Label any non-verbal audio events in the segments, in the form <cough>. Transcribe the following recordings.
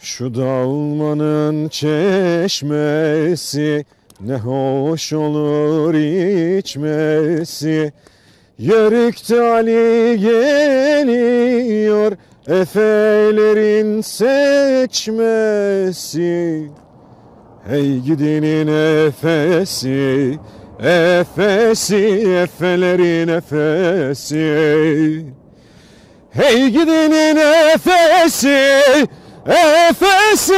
Şu dalmanın çeşmesi ne hoş olur içmesi. Yörükte Ali geliyor efelerin seçmesi. Hey gidenin efesi, efesi, efelerin efesi. Hey gidenin efesi, efesi,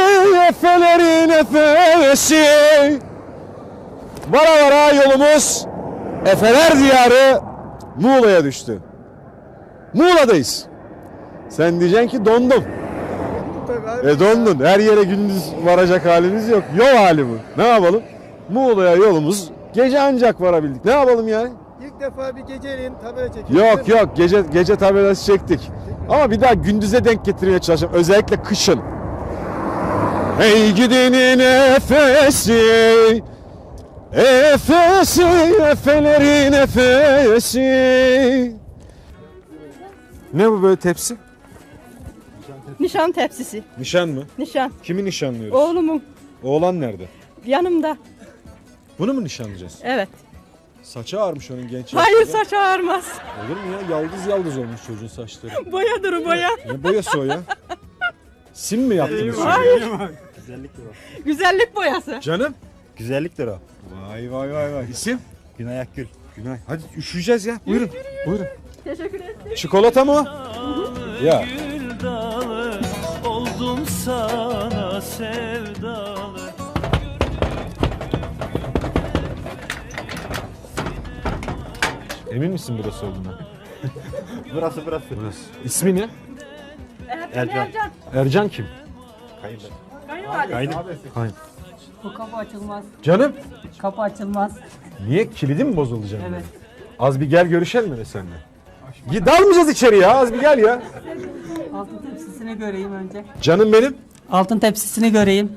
efelerin efesi. Vara vara yolumuz Efeler diyarı Muğla'ya düştü. Muğla'dayız. Sen diyeceksin ki dondum. E dondun. Her yere gündüz varacak halimiz yok. Yol hali bu. Ne yapalım? Muğla'ya yolumuz gece ancak varabildik. Ne yapalım yani? İlk defa bir geceliğin tabela çekiyoruz. Yok yok gece gece tabelası çektik. Ama bir daha gündüze denk getirmeye çalışacağım. Özellikle kışın. Hey gidenin efesi Efesi, efelerin efesi Ne bu böyle tepsi? Nişan tepsisi. Nişan mı? Nişan. Kimi nişanlıyoruz? Oğlumun Oğlan nerede? yanımda. Bunu mu nişanlayacağız? Evet. Saçı ağarmış onun genç Hayır yaşta. saç ağarmaz. Olur mu ya? Yaldız yaldız olmuş çocuğun saçları. Boya duru boya. Ne boyası o ya? Sim mi yaptınız? Hayır. Güzelliktir o. Güzellik boyası. Canım? Güzelliktir o. Vay vay vay vay. İsim? Günay Akgül. Günay. Hadi üşüyeceğiz ya. Buyurun. Buyurun. Teşekkür ederim. Çikolata mı o? Ya. Gül dalı oldum sana sevdalı Emin misin burası olduğuna? <laughs> Burası burası. Burası. İsmi ne? Ercan. Ercan. Ercan kim? Kayınlar. Kayınvalide. Kayın. Hayır. Bu kapı açılmaz. Canım. Kapı açılmaz. Niye? Kilidi mi bozulacak? Evet. Az bir gel görüşelim mi seninle? Gi- Dalmayacağız içeri ya. Az bir gel ya. Altın tepsisini göreyim önce. Canım benim. Altın tepsisini göreyim.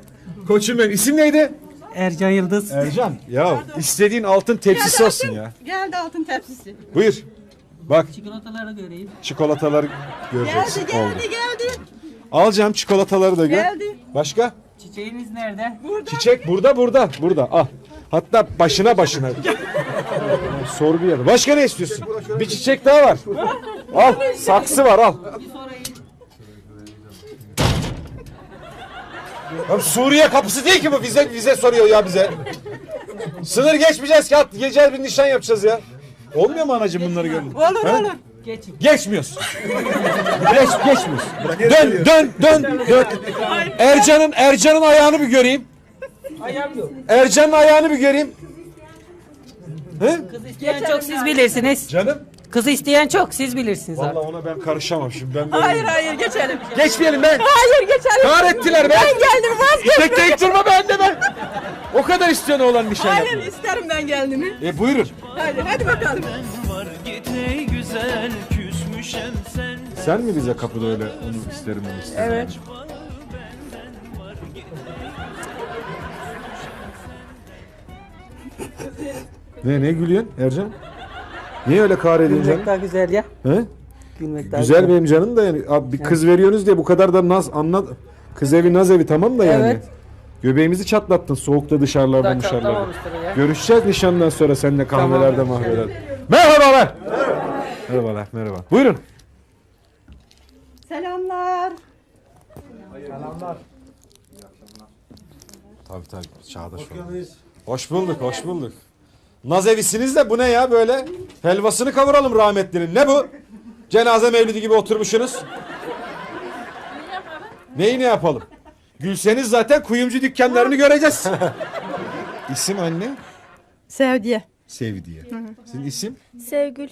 Koçum benim. İsim neydi? Ercan Yıldız. Ercan. Ya istediğin altın tepsisi olsun ya. Geldi altın tepsisi. Buyur. Bak Çikolataları göreyim. çikolataları göreceksin. Geldi Oldu. geldi geldi. Alacağım çikolataları da gör. Geldi. Başka? Çiçeğiniz nerede? Çiçek burada burada burada al. Hatta başına başına. Sorgu yanı. Başka ne istiyorsun? Bir çiçek daha var. Al saksı var al. Bir sorayım. Ya Suriye kapısı değil ki bu vize vize soruyor ya bize. Sınır geçmeyeceğiz ki at geleceğiz bir nişan yapacağız ya. Olmuyor mu anacığım bunları görün? Olur olur. Geçin. Geçmiyoruz. Geç geçmiyoruz. Dön dön dön dön. Ercan'ın Ercan'ın ayağını bir göreyim. Ayağım yok. Ercan'ın ayağını bir göreyim. He? Kız isteyen çok siz bilirsiniz. Canım. Kızı isteyen çok siz bilirsiniz Vallahi artık. ona ben karışamam şimdi. Ben böyle- Hayır hayır geçelim. Geçmeyelim ben. Hayır geçelim. Kahrettiler be. Ben geldim vazgeç. Tek tek durma ben de ben. O kadar istiyorsun oğlan nişan Hayır yapmayı. isterim ben geldiğini. E buyurun. Hadi hadi bakalım. var git ey güzel küsmüşem sen Sen mi bize kapıda öyle onu isterim onu isterim. Evet. Ne ne gülüyorsun Ercan? Niye öyle kahrediyorsun Gülmek canım? daha güzel ya. He? Gülmek daha Güzel benim canım da yani. Abi bir kız veriyorsunuz diye bu kadar da naz anla. Kız evi naz evi tamam da yani. Evet. Göbeğimizi çatlattın soğukta dışarılarda Daha dışarılarda. çatlamamıştır ya. Görüşeceğiz nişandan sonra seninle kahvelerde Tamam. mahvelerde. Merhabalar. Merhabalar merhaba. Buyurun. Selamlar. Tabii tabii çağdaş Hoş bulduk, hoş bulduk. Naz evisiniz de bu ne ya böyle? Helvasını kavuralım rahmetlinin. Ne bu? Cenaze mevlidi gibi oturmuşsunuz. Neyi ne yapalım? Gülseniz zaten kuyumcu dükkanlarını göreceğiz. <laughs> İsim anne? Sevdiye. Sevdiye. Sizin isim? Sevgül.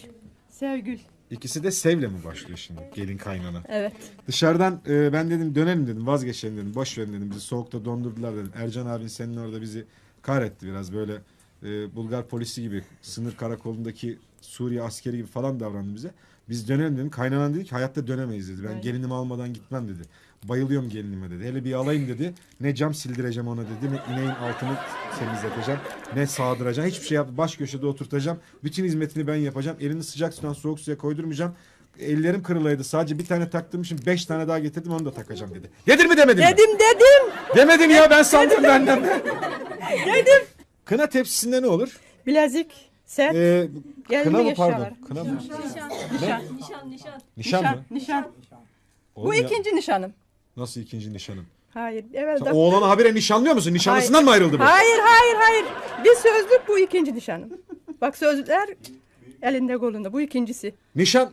Sevgül. İkisi de Sev'le mi başlıyor şimdi? Gelin kaynana. Evet. Dışarıdan e, ben dedim dönelim dedim vazgeçelim dedim boş verin dedim bizi soğukta dondurdular dedim. Ercan abin senin orada bizi kahretti biraz böyle e, Bulgar polisi gibi sınır karakolundaki Suriye askeri gibi falan davrandı bize. Biz dönelim dedim kaynanan dedi ki hayatta dönemeyiz dedi ben gelinimi almadan gitmem dedi. Bayılıyorum gelinime dedi. Hele bir alayım dedi. Ne cam sildireceğim ona dedi. Ne ineğin altını temizleteceğim. Ne sağdıracağım. Hiçbir şey yap. Baş köşede oturtacağım. Bütün hizmetini ben yapacağım. Elini sıcak sudan soğuk suya koydurmayacağım. ellerim kırılaydı. Sadece bir tane taktığım için beş tane daha getirdim onu da takacağım dedi. Dedin mi demedin mi? Dedim dedim. Demedin ya ben sandım benden. Dedim. Kına tepsisinde ne olur? Bilezik, set, Ee, Gelin kına mı pardon? Kına mı? nişan. Nişan Nişan, mı? nişan. Oğlum Bu ya, ikinci nişanım. Nasıl ikinci nişanın? Hayır, evet. Sen oğlanı habire nişanlıyor musun? Nişanlısından Hayır. mı ayrıldı bu? Hayır, hayır, hayır. Bir sözlük bu ikinci nişanım. Bak sözlükler elinde kolunda. Bu ikincisi. Nişan.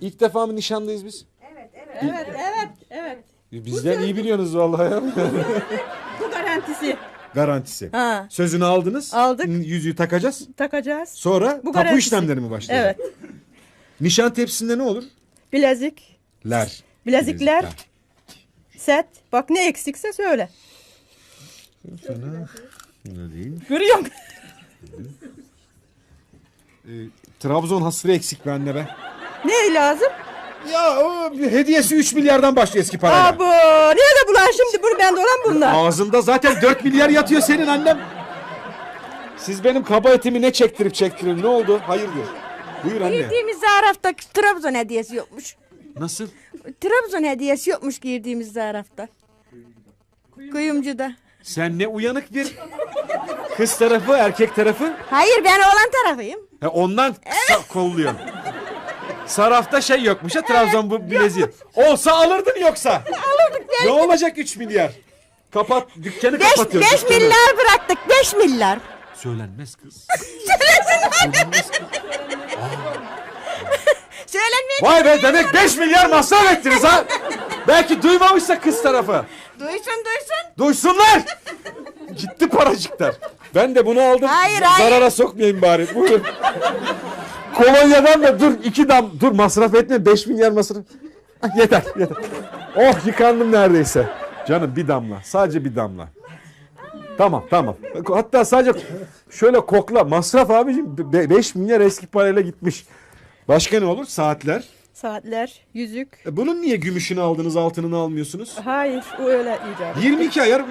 İlk defa mı nişanlıyız biz? Evet, evet, evet. Bizden iyi biliyorsunuz vallahi ya. <laughs> Bu garantisi. Garantisi. Ha, Sözünü aldınız. Aldık. Yüzüğü takacağız. takacağız. Sonra Bu tapu garantisi. işlemleri mi başlayacak? Evet. Nişan tepsisinde ne olur? Bilezik, Ler. bilezikler, set. Bak ne eksikse söyle. Fena. Ne değil. Görüyor musun? Ee, Trabzon hasırı eksik bende be. Ne lazım? Ya o hediyesi 3 milyardan başlıyor eski parayla. Abo, nerede bulan şimdi? Bu bende olan bunlar. Ağzında zaten 4 milyar yatıyor senin annem. Siz benim kaba etimi ne çektirip çektirip ne oldu? Hayırdır? Buyur anne. Girdiğimiz zarafta Trabzon hediyesi yokmuş. Nasıl? Trabzon hediyesi yokmuş girdiğimiz zarafta. Kuyumcuda. Sen ne uyanık bir kız tarafı erkek tarafı. Hayır ben oğlan tarafıyım. He ondan <laughs> sa- kolluyor. Sarafta şey yokmuş ha Trabzon bu bileziği. Olsa alırdın yoksa. Alırdık. Ne olacak 3 milyar? Kapat dükkanı 5 kapatıyoruz. 5 dükkanı. milyar bıraktık 5 milyar. Söylenmez kız. <laughs> Söylenmeyin. Vay be demek 5 milyar masraf ettiniz ha. Belki duymamışsa kız tarafı. Duysun duysun. Duysunlar. Gitti paracıklar. Ben de bunu aldım. Hayır, hayır. Zarara sokmayayım bari. Buyurun. Kolonyadan da dur iki dam dur masraf etme 5 milyar masraf. Ah, yeter yeter. Oh yıkandım neredeyse. Canım bir damla. Sadece bir damla. Tamam tamam. Hatta sadece şöyle kokla. Masraf abicim 5 milyar eski parayla gitmiş. Başka ne olur? Saatler. Saatler, yüzük. E bunun niye gümüşünü aldınız altınını almıyorsunuz? Hayır, o öyle icat. 22 ayar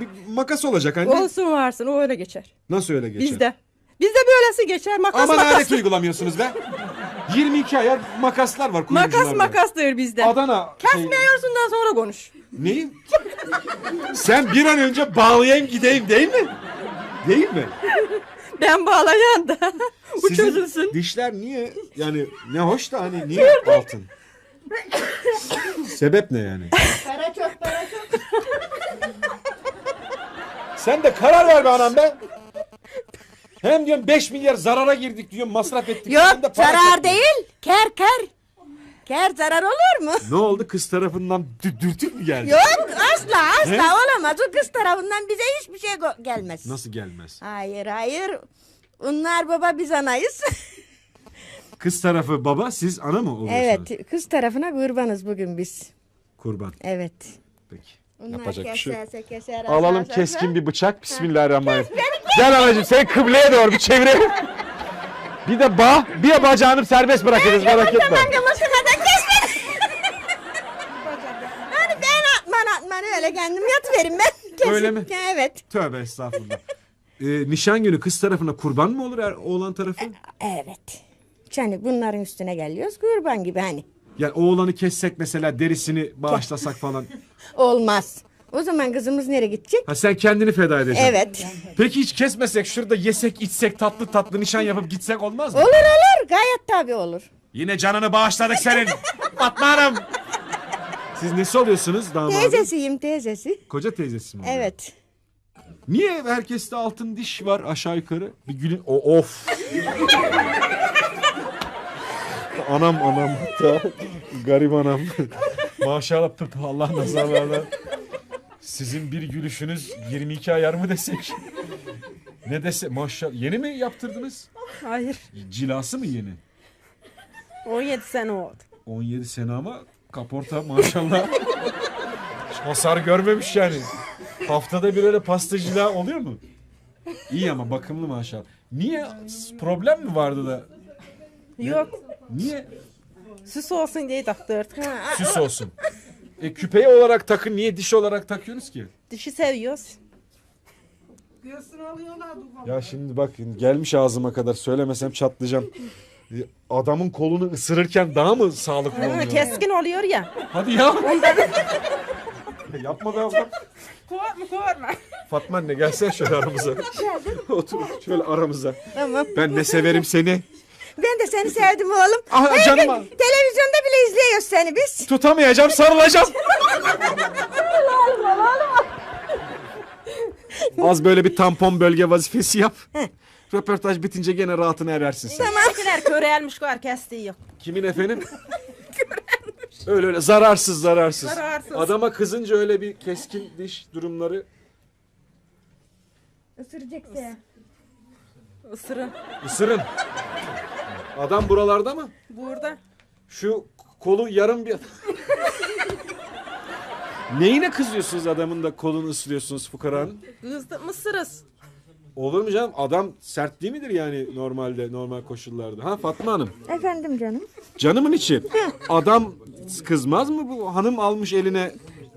bir makas olacak anne. Olsun varsın, o öyle geçer. Nasıl öyle geçer? Bizde. Bizde böylesi geçer. Makas Aman makas. alet uygulamıyorsunuz be. 22 ayar makaslar var Makas kuyumcularda. makastır bizde. Adana. şey- Kesmiyorsundan sonra konuş. Neyi? Sen bir an önce bağlayayım gideyim değil mi? Değil mi? Ben bağlayan da. <laughs> Bu Sizin çözülsün. dişler niye yani ne hoş da hani niye altın? Sebep ne yani? Para çok para çok. Sen de karar ver be anam be. Hem diyorum 5 milyar zarara girdik diyorum masraf ettik. Yok Hem de para zarar çok- değil. Ker ker. Ker zarar olur mu? Ne oldu kız tarafından dü- dürtük mü geldi? Yok asla asla He? olamaz. O kız tarafından bize hiçbir şey go- gelmez. Nasıl gelmez? Hayır hayır. Onlar baba biz anayız. <laughs> Kız tarafı baba siz ana mı oluyorsunuz? evet kız tarafına kurbanız bugün biz. Kurban. Evet. Peki. Onlar Yapacak bir şey yok. keserse keser. Alalım asarsa- keskin bir bıçak. Bismillahirrahmanirrahim. Gel anacığım sen kıbleye doğru bir çevirelim. <laughs> Bir de bağ, bir de bacağını serbest bırakırız merak etme. Tamam kesme. Hani ben atman atman öyle kendim yatıverim ben. <laughs> Kesin. Öyle mi? Evet. Tövbe estağfurullah. Ee, nişan günü kız tarafına kurban mı olur er, oğlan tarafı? Evet. Yani bunların üstüne geliyoruz kurban gibi hani. Yani oğlanı kessek mesela derisini bağışlasak falan. <laughs> Olmaz. O zaman kızımız nereye gidecek? Ha sen kendini feda edeceksin. Evet. Peki hiç kesmesek şurada yesek içsek tatlı tatlı nişan yapıp gitsek olmaz mı? Olur olur. Gayet tabii olur. Yine canını bağışladık senin. <laughs> Fatma Hanım. Siz nesi oluyorsunuz damadın? Teyzesiyim teyzesi. Koca teyzesi mi? oluyor? Evet. Niye herkeste altın diş var aşağı yukarı? Bir gülün... O, of. anam anam. Ta, garip anam. Maşallah pıp Allah nazarlarla. Sizin bir gülüşünüz 22 ayar mı desek? Ne dese maşallah. Yeni mi yaptırdınız? Hayır. Cilası mı yeni? 17 sene oldu. 17 sene ama kaporta maşallah. Hasar görmemiş yani. Haftada bir öyle pastacılığa oluyor mu? İyi ama bakımlı maşallah. Niye? Problem mi vardı da? Yok. Niye? Süs olsun diye taktırdık. Süs olsun. E küpeye olarak takın niye diş olarak takıyorsunuz ki? Dişi seviyoruz. Ya şimdi bak gelmiş ağzıma kadar söylemesem çatlayacağım. Adamın kolunu ısırırken daha mı sağlıklı oluyor? Keskin oluyor ya. Hadi <laughs> ya. Yapma be abla. Korkma korkma. Fatma anne gelsene şöyle aramıza. Otur şöyle aramıza. Tamam. Ben ne severim seni. Ben de seni sevdim oğlum. Ah, Her canım gün televizyonda bile izliyoruz seni biz. Tutamayacağım sarılacağım. <laughs> Az böyle bir tampon bölge vazifesi yap. Röportaj bitince gene rahatına erersin sen. Bizimkiler körelmiş kar kestiği yok. Kimin efendim? <laughs> öyle öyle zararsız zararsız. Zararsız. Adama kızınca öyle bir keskin diş durumları Isıracaksın. Isırın. ısırın. Adam buralarda mı? Burada. Şu kolu yarım bir... <laughs> Neyine kızıyorsunuz adamın da kolunu ısırıyorsunuz fukaranın? Kızdı mısırız. Olur mu canım? Adam sert değil midir yani normalde, normal koşullarda? Ha Fatma Hanım. Efendim canım. Canımın içi. Adam kızmaz mı bu hanım almış eline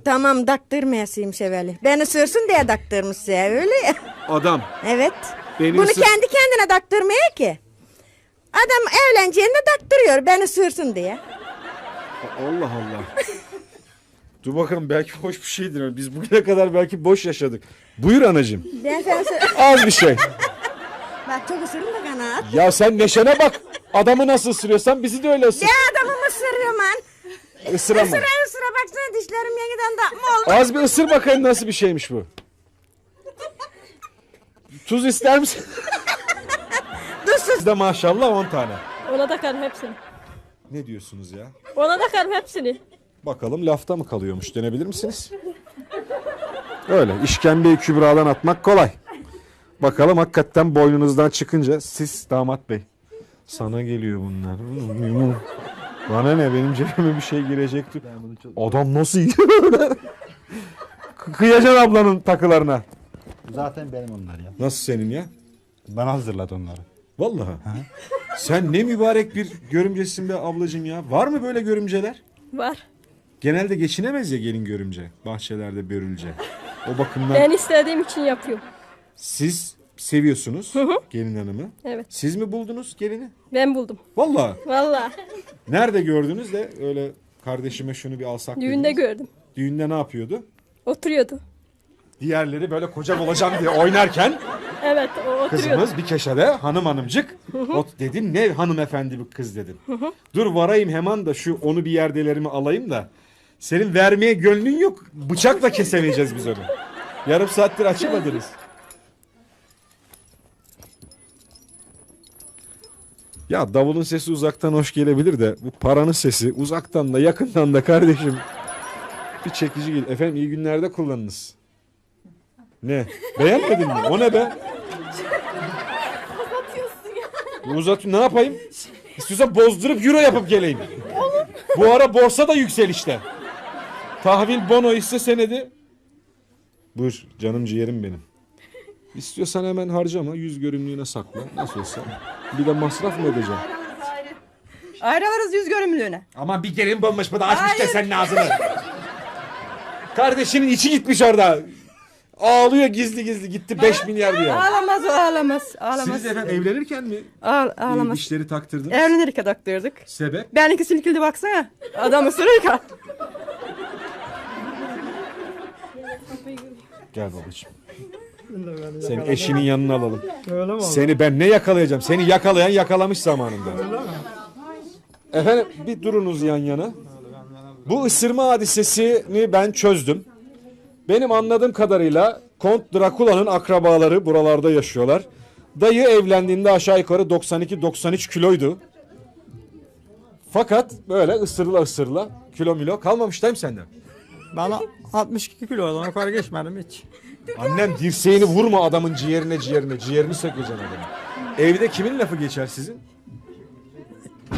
Tamam daktırmayasıymış evveli. Beni sürsün diye daktırmış size öyle ya. adam? Evet. Beni Bunu ısır- kendi kendine daktırmıyor ki. Adam evleneceğinde daktırıyor beni sürsün diye. Allah Allah. <laughs> Dur bakalım belki hoş bir şeydir. Biz bugüne kadar belki boş yaşadık. Buyur anacığım. Ben sana sor- Az bir şey. Bak çok ısırın da kanaat. Ya sen neşene bak. Adamı nasıl ısırıyorsan bizi de öyle ısır. Ya adamımı ısırıyor man. Isıramam. Isıra ısıra baksana dişlerim yeniden da mol. Az bir ısır bakayım nasıl bir şeymiş bu. Tuz ister misin? Duzsuz. Sizde maşallah 10 tane. Ona takarım hepsini. Ne diyorsunuz ya? Ona takarım hepsini. Bakalım lafta mı kalıyormuş denebilir misiniz? Öyle işkembeyi kübradan atmak kolay. Bakalım hakikaten boynunuzdan çıkınca siz damat bey. Sana geliyor bunlar. <laughs> Bana ne benim cebime bir şey girecekti. Adam nasıl yiyor? <laughs> Kıyacaksın ablanın takılarına. Zaten benim onlar ya. Nasıl senin ya? Bana hazırladı onları. Vallahi. Sen ne mübarek bir görümcesin be ablacığım ya. Var mı böyle görümceler? Var. Genelde geçinemez ya gelin görümce. Bahçelerde börülce. O bakımdan Ben istediğim için yapıyorum. siz seviyorsunuz gelin hanımı. Evet. Siz mi buldunuz gelini? Ben buldum. Vallahi. Vallahi. Nerede gördünüz de öyle kardeşime şunu bir alsak Düğünde dediniz. gördüm. Düğünde ne yapıyordu? Oturuyordu. Diğerleri böyle kocam olacağım diye oynarken Evet o oturuyordu. kızımız bir köşede hanım hanımcık. Ot dedin ne hanımefendi bir kız dedin. Dur varayım hemen da şu onu bir yerdelerimi alayım da. Senin vermeye gönlün yok. Bıçakla kesemeyeceğiz biz onu. Yarım saattir açamadınız. Ya davulun sesi uzaktan hoş gelebilir de bu paranın sesi uzaktan da yakından da kardeşim bir çekici gel. Efendim iyi günlerde kullanınız. Ne? Beğenmedin mi? O ne be? Uzat ne yapayım? İstiyorsan bozdurup euro yapıp geleyim. Bu ara borsa da yükselişte. Tahvil bono hisse senedi. Buyur canım ciğerim benim. İstiyorsan hemen harcama yüz görümlüğüne sakla. Nasıl olsa. Bir de masraf mı ödeyeceğim? Ayrılırız yüz görümlüğüne. Ama bir gelin bulmuş bu da açmış da senin ağzını. <laughs> Kardeşinin içi gitmiş orada. Ağlıyor gizli gizli gitti 5 milyar diye. Ağlamaz o ağlamaz. Ağlamaz. Siz efendim evlenirken mi Ağ, e, ağlamaz. dişleri taktırdınız? Evlenirken taktırdık. Sebep? Benimki silkildi baksana. Adam ısırırken. Gel babacığım. Seni eşinin yanına alalım. Seni ben ne yakalayacağım? Seni yakalayan yakalamış zamanında. Efendim bir durunuz yan yana. Bu ısırma hadisesini ben çözdüm. Benim anladığım kadarıyla Kont Drakula'nın akrabaları buralarda yaşıyorlar. Dayı evlendiğinde aşağı yukarı 92-93 kiloydu. Fakat böyle ısırla ısırla kilo milo kalmamış değil mi senden? Bana 62 kilo olan yukarı geçmedim hiç. Annem dirseğini vurma adamın ciğerine ciğerine. Ciğerini sökeceksin adamın. Evde kimin lafı geçer sizin?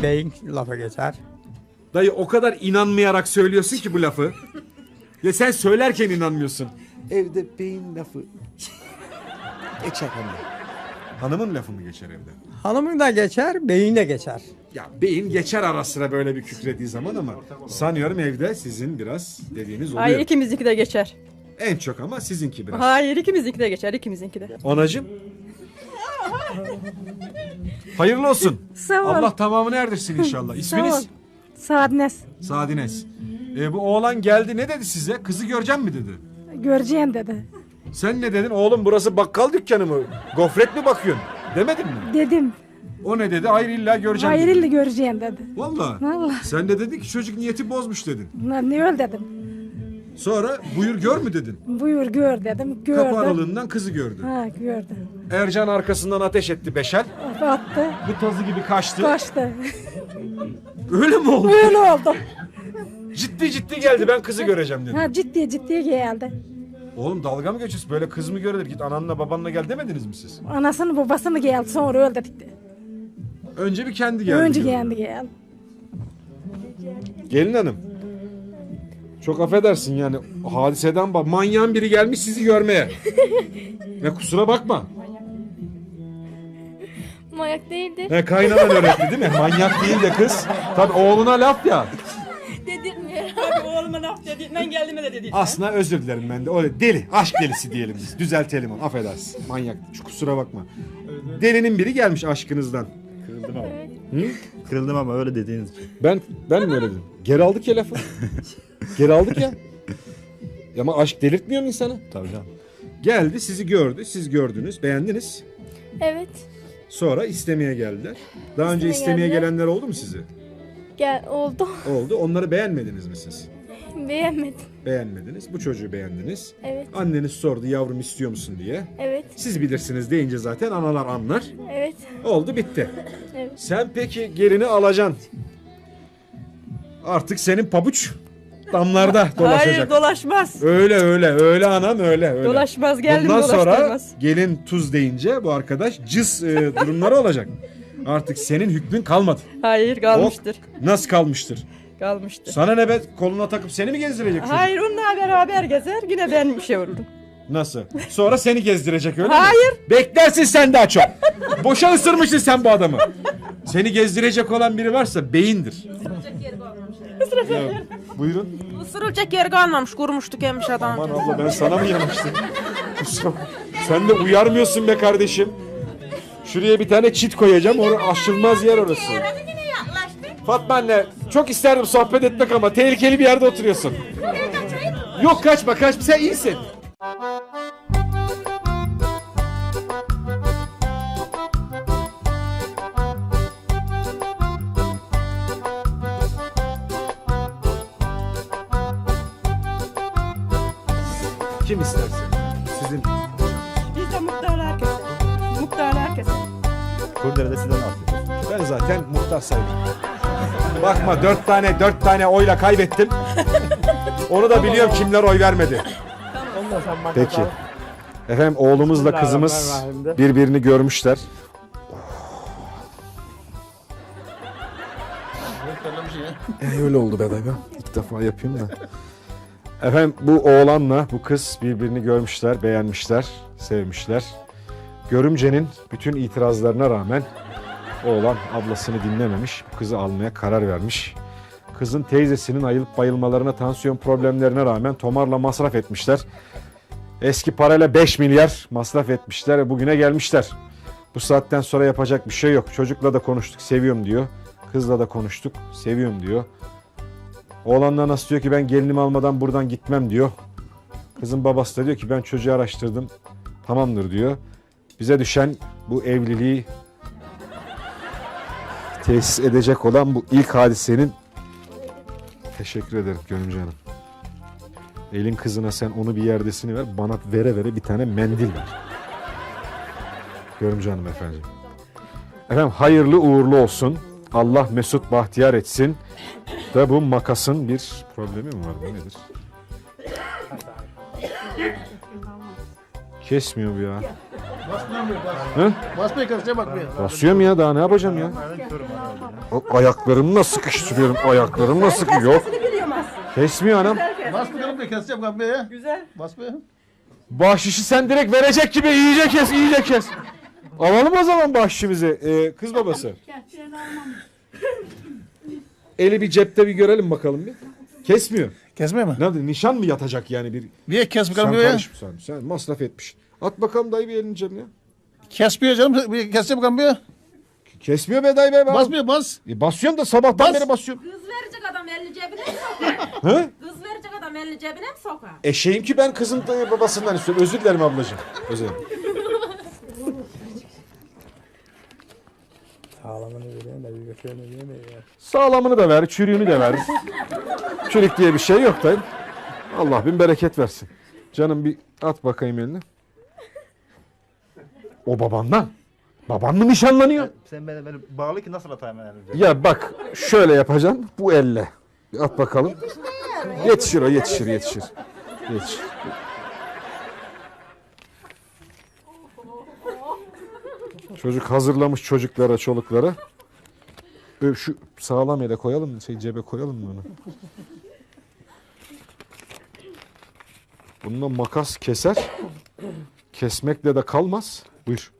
Beyin lafa geçer. Dayı o kadar inanmayarak söylüyorsun ki bu lafı. Ya sen söylerken inanmıyorsun. Evde beyin lafı. Geçer hanım. Hanımın lafı mı geçer evde? Hanımın da geçer, beyin de geçer. Ya beyin geçer ara sıra böyle bir kükrediği zaman ama sanıyorum evde sizin biraz dediğiniz oluyor. Hayır ikimizinki de geçer. En çok ama sizinki biraz. Hayır ikimizinki de geçer ikimizinki de. Anacım Hayırlı olsun. Sağ ol. Allah tamamını erdirsin inşallah. İsminiz? Saadnes. Sadines. E, bu oğlan geldi ne dedi size? Kızı göreceğim mi dedi. Göreceğim dedi. Sen ne dedin? Oğlum burası bakkal dükkanı mı? Gofret mi bakıyorsun? Demedin mi? Dedim. O ne dedi? Hayır illa göreceğim dedi. Hayırlı göreceğim dedi. Valla. Vallahi. Sen de dedin ki çocuk niyeti bozmuş dedin. Lan Ne öl dedim. Sonra buyur gör mü dedin. Buyur gör dedim. Kapı Gördü. aralığından kızı gördü. Ha gördü. Ercan arkasından ateş etti beşer. Attı. Bu tazı gibi kaçtı. Kaçtı. Öyle mi oldu? Öyle oldu. Ciddi ciddi geldi ben kızı göreceğim dedi. Ha ciddi ciddi geldi. Oğlum dalga mı geçiyorsun? Böyle kız mı görülür? Git ananla babanla gel demediniz mi siz? Anasını babasını geldi sonra öl dedik. de. Önce bir kendi geldi. Önce diyor. geldi geldi. Gelin hanım. Çok affedersin yani hadiseden bak manyağın biri gelmiş sizi görmeye. ya kusura bakma. Manyak değildi. He kaynanan öğretti değil mi? Manyak değil de kız. Tabii oğluna laf ya. Laf dedi. Ben geldiğime de dedi. Aslında özür dilerim ben de. Öyle deli, aşk delisi diyelim biz. Düzeltelim onu. Affedersin. Manyak. Şu kusura bakma. Delinin biri gelmiş aşkınızdan. Kırıldım ama. Kırıldım ama öyle dediğiniz için. Ben ben mi öyle dedim? Geri aldık ya lafı. Geri aldık ya. Ya Ama aşk delirtmiyor mu insanı? Tabii canım. Geldi, sizi gördü, siz gördünüz, beğendiniz. Evet. Sonra istemeye geldiler. Daha önce İstemeye istemeye geldiler. gelenler oldu mu sizi? Gel oldu. Oldu. Onları beğenmediniz mi siz? Beğenmedim. Beğenmediniz. Bu çocuğu beğendiniz. Evet. Anneniz sordu yavrum istiyor musun diye. Evet. Siz bilirsiniz deyince zaten analar anlar. Evet. Oldu bitti. Evet. Sen peki gelini alacaksın. Artık senin pabuç damlarda dolaşacak. Hayır dolaşmaz. öyle öyle öyle anam öyle öyle. Dolaşmaz geldim Bundan sonra dolaştırmaz. gelin tuz deyince bu arkadaş cız e, durumları olacak. Artık senin hükmün kalmadı. Hayır kalmıştır. O nasıl kalmıştır? Kalmıştır. Sana ne be koluna takıp seni mi gezdirecek çocuk? Hayır onunla beraber gezer yine ben bir şey olurum. Nasıl? Sonra seni gezdirecek öyle mi? Hayır. Beklersin sen daha çok. Boşa ısırmışsın sen bu adamı. Seni gezdirecek olan biri varsa beyindir. Ya, buyurun. Isırılacak yer kalmamış kurumuştu gelmiş adam. Aman abla ben sana mı yanaştım? Kusura- sen de uyarmıyorsun be kardeşim. Şuraya bir tane çit koyacağım. Orası aşılmaz yer orası. Fatma anne çok isterdim sohbet etmek ama tehlikeli bir yerde oturuyorsun. Yok kaçma kaçma sen iyisin. Kim isterse. Sizin Biz de muhtarlar herkese. Muhtarlar herkese. Kurdere'de sizden aldım. Ben zaten muhtar sayılırım. Bakma dört tane dört tane oyla kaybettim. Onu da biliyorum kimler oy vermedi. Peki. Efendim oğlumuzla kızımız birbirini görmüşler. E, öyle oldu be dayı. İlk defa yapayım da. Efendim bu oğlanla bu kız birbirini görmüşler, beğenmişler, sevmişler. Görümcenin bütün itirazlarına rağmen Oğlan ablasını dinlememiş, kızı almaya karar vermiş. Kızın teyzesinin ayılıp bayılmalarına, tansiyon problemlerine rağmen tomarla masraf etmişler. Eski parayla 5 milyar masraf etmişler ve bugüne gelmişler. Bu saatten sonra yapacak bir şey yok. Çocukla da konuştuk, seviyorum diyor. Kızla da konuştuk, seviyorum diyor. Oğlanla nasıl diyor ki ben gelinimi almadan buradan gitmem diyor. Kızın babası da diyor ki ben çocuğu araştırdım, tamamdır diyor. Bize düşen bu evliliği tesis edecek olan bu ilk hadisenin teşekkür ederim Gönülce Hanım. Elin kızına sen onu bir yerdesini ver bana vere vere bir tane mendil ver. Görümce Hanım efendim. Efendim hayırlı uğurlu olsun. Allah mesut bahtiyar etsin. Ve bu makasın bir problemi mi var bu nedir? Kesmiyor bu ya. Hı? Basmaya karşıya bak bir. Basıyorum ya daha ne yapacağım ya? O ayaklarımla sıkıştırıyorum. Ayaklarımla sıkı yok. Kesmiyor anam. Bas bakalım bir keseceğim kapıya. Güzel. Bas be. Bahşişi sen direkt verecek gibi iyice kes, iyice kes. Alalım o zaman bahşişimizi. Ee, kız babası. Eli bir cepte bir görelim bakalım bir. Kesmiyor. Kesme mi? Ne nişan mı yatacak yani bir? Niye kes Sen bakalım bir ya? sen. Sen masraf etmiş. At bakalım dayı bir elini cebine. Kesmiyor canım. Bir Kesse bakalım bir. Kesmiyor be dayı be. ben- Basmıyor bas. E, basıyorum da sabahtan Bas. beri basıyorum. Kız verecek adam elini cebine mi sokar? <laughs> Hı? Kız verecek adam elini cebine mi sokar? Eşeğim ki ben kızın da- babasından istiyorum. Özür dilerim ablacığım. Özür dilerim. <laughs> Sağlamını vereyim de bir götüreni vereyim de ya. Sağlamını da ver, çürüğünü de ver. Çürük diye bir şey yok dayı. Allah bin bereket versin. Canım bir at bakayım elini. O babandan. Baban mı nişanlanıyor? Sen beni, beni bağlı ki nasıl atayım ben elini? Ya bak şöyle yapacaksın bu elle. Bir at bakalım. Yetişir o yetişir yetişir. Yetişir. Çocuk hazırlamış çocuklara çoluklara. Ö, Şu sağlam yere koyalım mı? Şey cebe koyalım mı onu? Bununla makas keser. Kesmekle de kalmaz. Buyur.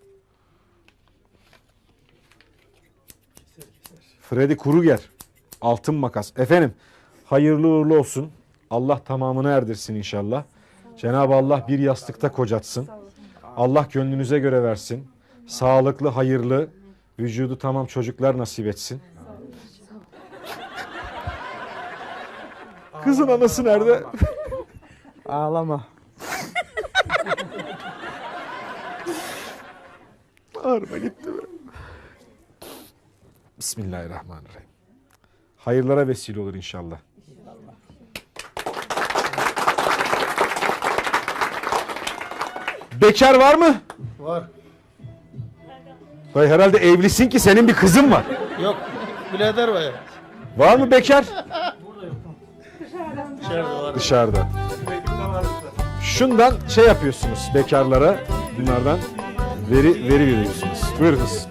Freddy Krueger. Altın makas. Efendim hayırlı uğurlu olsun. Allah tamamını erdirsin inşallah. Cenab-ı Allah bir yastıkta kocatsın. Allah gönlünüze göre versin. Sağlıklı, hayırlı, vücudu tamam çocuklar nasip etsin. Kızın anası nerede? <laughs> Ağlama. Ağrıma gitti be. Bismillahirrahmanirrahim. Hayırlara vesile olur inşallah. Bekar var mı? Var. Dayı herhalde evlisin ki senin bir kızın var. Yok. Birader var ya. Var mı bekar? Dışarıda var. Dışarıda. Şundan şey yapıyorsunuz bekarlara bunlardan veri veri veriyorsunuz. Buyurunuz.